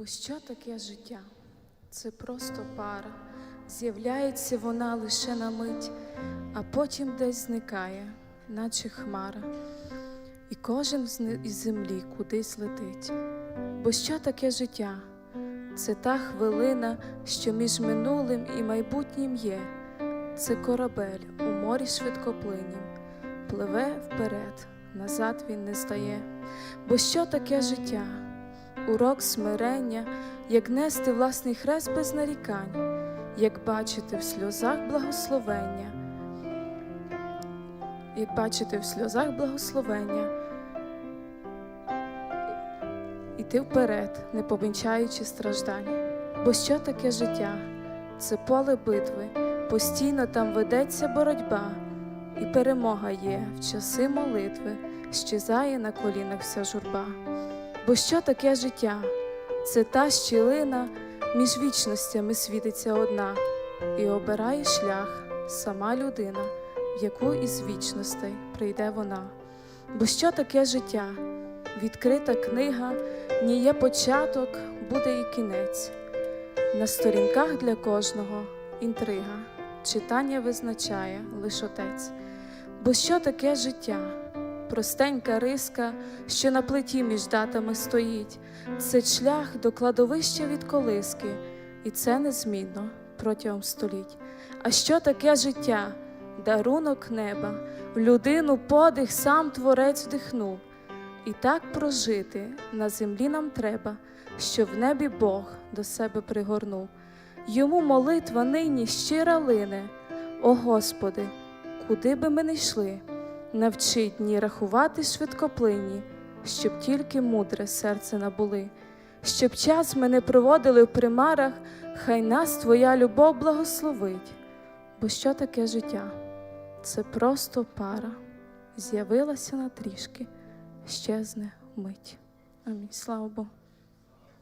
Бо що таке життя? Це просто пара. З'являється вона лише на мить, а потім десь зникає, наче хмара, і кожен із землі кудись летить. Бо що таке життя? Це та хвилина, що між минулим і майбутнім є. Це корабель у морі швидкоплиннім, пливе вперед, назад він не стає. Бо що таке життя? Урок смирення, як нести власний хрест без нарікань, як бачити в сльозах благословення, як бачити в сльозах благословення, іти вперед, не помічаючи страждань. Бо що таке життя? Це поле битви, постійно там ведеться боротьба, і перемога є в часи молитви, щезає на колінах вся журба. Бо що таке життя? Це та щілина, між вічностями світиться одна, і обирає шлях сама людина, в яку із вічностей прийде вона. Бо що таке життя? Відкрита книга, ні є початок, буде і кінець. На сторінках для кожного інтрига, читання визначає лиш отець. Бо що таке життя? Простенька риска, що на плиті між датами стоїть, це шлях до кладовища від колиски, і це незмінно протягом століть. А що таке життя? Дарунок неба, в людину подих сам творець вдихнув. І так прожити на землі нам треба, що в небі Бог до себе пригорнув. Йому молитва нині щира лине. О Господи, куди би ми не йшли, навчи дні рахувати швидкоплинні, щоб тільки мудре серце набули, щоб час ми не проводили в примарах, хай нас Твоя любов благословить. Бо що таке життя? Це просто пара, з'явилася на трішки, щезне вмить. Амінь. Слава Богу.